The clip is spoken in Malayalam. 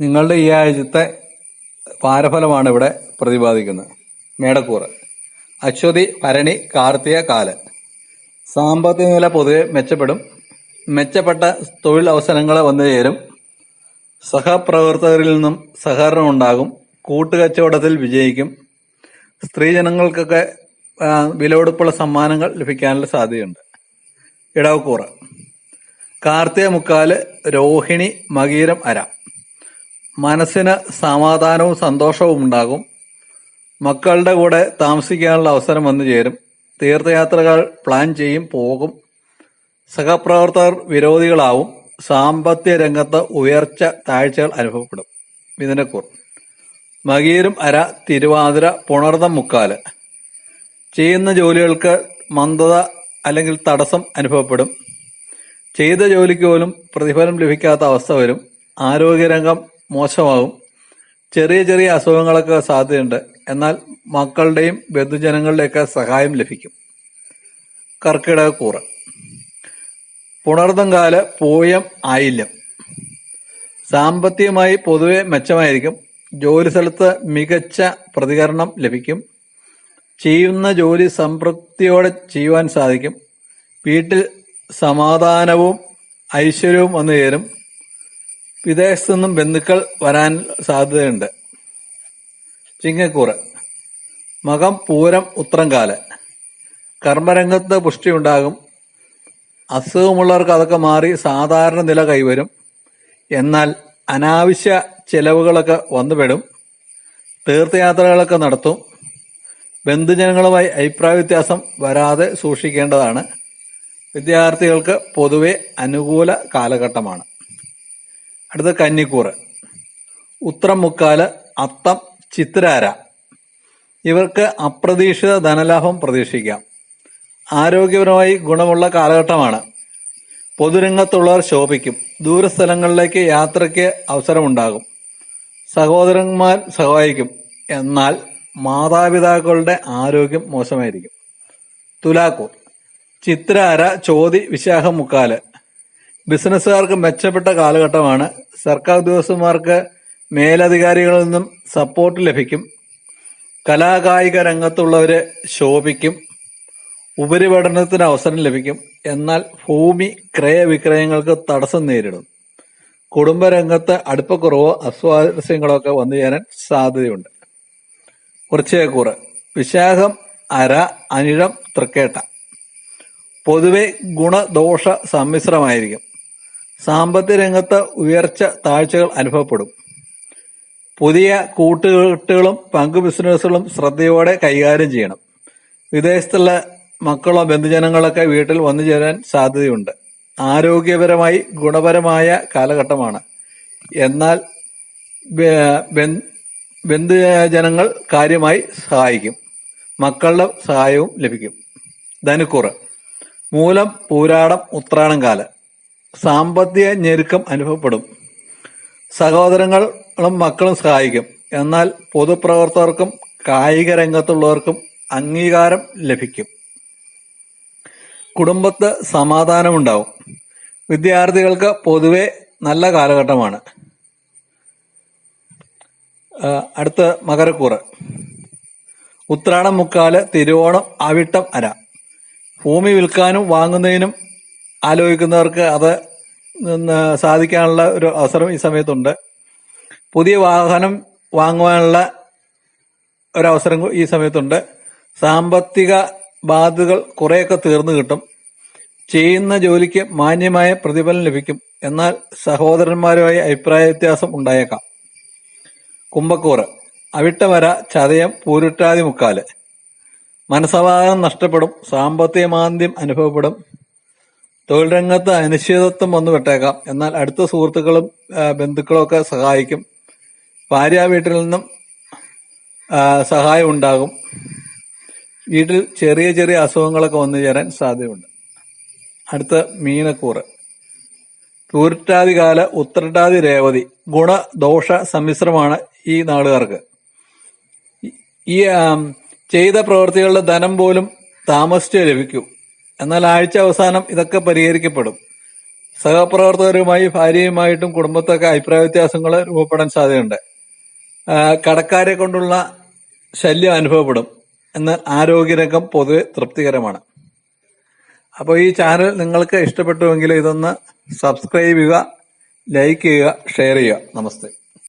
നിങ്ങളുടെ ഈ ആഴ്ചത്തെ പാരഫലമാണ് ഇവിടെ പ്രതിപാദിക്കുന്നത്. മേടക്കൂറ്. അശ്വതി ഭരണി കാർത്തിക കാൽ സാമ്പത്തിക നില പൊതുവെ മെച്ചപ്പെടും. മെച്ചപ്പെട്ട തൊഴിൽ അവസരങ്ങൾ വന്നു ചേരും. സഹപ്രവർത്തകരിൽ നിന്നും സഹകരണം ഉണ്ടാകും. കൂട്ടുകച്ചവടത്തിൽ വിജയിക്കും. സ്ത്രീജനങ്ങൾക്കൊക്കെ വില വിലപിടിപ്പുള്ള സമ്മാനങ്ങൾ ലഭിക്കാനുള്ള സാധ്യതയുണ്ട്. ഇടവക്കൂറ്. കാർത്തിക മുക്കാൽ രോഹിണി മകീരം അര. മനസ്സിന് സമാധാനവും സന്തോഷവും ഉണ്ടാകും. മക്കളുടെ കൂടെ താമസിക്കാനുള്ള അവസരം വന്നു ചേരും. തീർത്ഥയാത്രകൾ പ്ലാൻ ചെയ്യും പോകും. സഹപ്രവർത്തകർ വിരോധികളാവും. സാമ്പത്തിക രംഗത്ത് ഉയർച്ച താഴ്ചകൾ അനുഭവപ്പെടും. മിഥുനക്കൂർ. മകീരും അര തിരുവാതിര പുണർദം മുക്കാൽ. ചെയ്യുന്ന ജോലികൾക്ക് മന്ദത അല്ലെങ്കിൽ തടസ്സം അനുഭവപ്പെടും. ചെയ്ത ജോലിക്ക് പോലും പ്രതിഫലം ലഭിക്കാത്ത അവസ്ഥ വരും. ആരോഗ്യരംഗം മോശമാകും ചെറിയ ചെറിയ അസുഖങ്ങളൊക്കെ സാധ്യതയുണ്ട്. എന്നാൽ മക്കളുടെയും ബന്ധുജനങ്ങളുടെയൊക്കെ സഹായം ലഭിക്കും. കർക്കിടക കൂറ്. പുണർതം കാൽ പൂയം ആയില്യം. സാമ്പത്തികമായി പൊതുവെ മെച്ചമായിരിക്കും. ജോലി സ്ഥലത്ത് മികച്ച പ്രതികരണം ലഭിക്കും. ചെയ്യുന്ന ജോലി സംതൃപ്തിയോടെ ചെയ്യുവാൻ സാധിക്കും. വീട്ടിൽ സമാധാനവും ഐശ്വര്യവും വന്നു ചേരും വിദേശത്തു നിന്നും ബന്ധുക്കൾ വരാൻ സാധ്യതയുണ്ട്. ചിങ്ങക്കൂറ്. മകം പൂരം ഉത്രംകാൽ കർമ്മരംഗത്ത് പുഷ്ടിയുണ്ടാകും. അസുഖമുള്ളവർക്ക് അതൊക്കെ മാറി സാധാരണ നില കൈവരും. എന്നാൽ അനാവശ്യ ചെലവുകളൊക്കെ വന്നുപെടും. തീർത്ഥയാത്രകളൊക്കെ നടത്തും. ബന്ധുജനങ്ങളുമായി അഭിപ്രായ വ്യത്യാസം വരാതെ സൂക്ഷിക്കേണ്ടതാണ്. വിദ്യാർത്ഥികൾക്ക് പൊതുവെ അനുകൂല കാലഘട്ടമാണ്. അടുത്ത കന്നിക്കൂറ്. ഉത്രം മുക്കാൽ അത്തം ചിത്രാര. ഇവർക്ക് അപ്രതീക്ഷിത ധനലാഭം പ്രതീക്ഷിക്കാം. ആരോഗ്യപരമായി ഗുണമുള്ള കാലഘട്ടമാണ്. പൊതുരംഗത്തുള്ളവർ ശോഭിക്കും. ദൂരസ്ഥലങ്ങളിലേക്ക് യാത്രയ്ക്ക് അവസരമുണ്ടാകും. സഹോദരന്മാർ സഹായിക്കും. എന്നാൽ മാതാപിതാക്കളുടെ ആരോഗ്യം മോശമായിരിക്കും. തുലാക്കൂർ. ചിത്രാര ചോതി വിശാഖം മുക്കാൽ ബിസിനസ്സുകാർക്ക് മെച്ചപ്പെട്ട കാലഘട്ടമാണ്. സർക്കാർ ഉദ്യോഗസ്ഥന്മാർക്ക് മേലധികാരികളിൽ നിന്നും സപ്പോർട്ട് ലഭിക്കും. കലാകായിക രംഗത്തുള്ളവര് ശോഭിക്കും. ഉപരിപഠനത്തിന് അവസരം ലഭിക്കും. എന്നാൽ ഭൂമി ക്രയവിക്രയങ്ങൾക്ക് തടസ്സം നേരിടും. കുടുംബരംഗത്ത് അടുപ്പക്കുറവോ അസ്വാരസ്യങ്ങളോ ഒക്കെ വന്നു ചേരാൻ സാധ്യതയുണ്ട്. കുറച്ചേക്കൂറ് വിശാഖം അര അനിഴം തൃക്കേട്ട. പൊതുവെ ഗുണദോഷ സമ്മിശ്രമായിരിക്കും. സാമ്പത്തിക രംഗത്ത് ഉയർച്ച താഴ്ചകൾ അനുഭവപ്പെടും. പുതിയ കൂട്ടുകെട്ടുകളും പങ്കു ബിസിനസ്സുകളും ശ്രദ്ധയോടെ കൈകാര്യം ചെയ്യണം. വിദേശത്തുള്ള മക്കളോ ബന്ധുജനങ്ങളൊക്കെ വീട്ടിൽ വന്നു ചേരാൻ സാധ്യതയുണ്ട്. ആരോഗ്യപരമായി ഗുണപരമായ കാലഘട്ടമാണ്. എന്നാൽ ബന്ധുജനങ്ങൾ കാര്യമായി സഹായിക്കും. മക്കളുടെ സഹായവും ലഭിക്കും. ധനുക്കുറ്. മൂലം പൂരാടം ഉത്രാടം കാല. സാമ്പത്തിക ഞെരുക്കം അനുഭവപ്പെടും. സഹോദരങ്ങളും മക്കളും സഹായിക്കും. എന്നാൽ പൊതുപ്രവർത്തകർക്കും കായിക രംഗത്തുള്ളവർക്കും അംഗീകാരം ലഭിക്കും. കുടുംബത്ത് സമാധാനമുണ്ടാവും. വിദ്യാർത്ഥികൾക്ക് പൊതുവെ നല്ല കാലഘട്ടമാണ്. അടുത്ത മകരക്കൂറ്. ഉത്രാടം മുക്കാൽ തിരുവോണം അവിട്ടം അര. ഭൂമി വിൽക്കാനും വാങ്ങുന്നതിനും ആലോചിക്കുന്നവർക്ക് അത് സാധിക്കാനുള്ള ഒരു അവസരം ഈ സമയത്തുണ്ട്. പുതിയ വാഹനം വാങ്ങുവാനുള്ള ഒരവസരം ഈ സമയത്തുണ്ട്. സാമ്പത്തിക ബാധ്യതകൾ കുറേയൊക്കെ തീർന്നു കിട്ടും. ചെയ്യുന്ന ജോലിക്ക് മാന്യമായ പ്രതിഫലം ലഭിക്കും. എന്നാൽ സഹോദരന്മാരുമായി അഭിപ്രായ വ്യത്യാസം ഉണ്ടായേക്കാം. കുംഭക്കൂറ് അവിട്ടവര ചതയം പൂരുട്ടാതി മുക്കാൽ. മനസമാധാനം നഷ്ടപ്പെടും സാമ്പത്തിക മാന്ദ്യം അനുഭവപ്പെടും. തൊഴിൽ രംഗത്ത് അനിശ്ചിതത്വം വന്നു വിട്ടേക്കാം എന്നാൽ അടുത്ത സുഹൃത്തുക്കളും ബന്ധുക്കളും ഒക്കെ സഹായിക്കും. ഭാര്യ വീട്ടിൽ നിന്നും സഹായം ഉണ്ടാകും. വീട്ടിൽ ചെറിയ ചെറിയ അസുഖങ്ങളൊക്കെ വന്നു ചേരാൻ സാധ്യതയുണ്ട്. അടുത്ത മീനക്കൂറ്. തൂരിട്ടാതികാല ഉത്രട്ടാതി രേവതി ഗുണ ദോഷ സമ്മിശ്രമാണ് ഈ നാളുകാർക്ക് ഈ ചെയ്ത പ്രവൃത്തികളുടെ ധനം പോലും താമസിച്ചേ ലഭിക്കൂ. എന്നാൽ ആഴ്ച അവസാനം ഇതൊക്കെ പരിഹരിക്കപ്പെടും. സഹപ്രവർത്തകരുമായി ഭാര്യയുമായിട്ടും കുടുംബത്തൊക്കെ അഭിപ്രായ വ്യത്യാസങ്ങൾ രൂപപ്പെടാൻ സാധ്യതയുണ്ട്. കടക്കാരെ കൊണ്ടുള്ള ശല്യം അനുഭവപ്പെടും. എന്നാൽ ആരോഗ്യരംഗം പൊതുവെ തൃപ്തികരമാണ്. അപ്പോൾ ഈ ചാനൽ നിങ്ങൾക്ക് ഇഷ്ടപ്പെട്ടുവെങ്കിൽ ഇതൊന്ന് സബ്സ്ക്രൈബ് ചെയ്യുക ലൈക്ക് ചെയ്യുക ഷെയർ ചെയ്യുക. നമസ്തേ.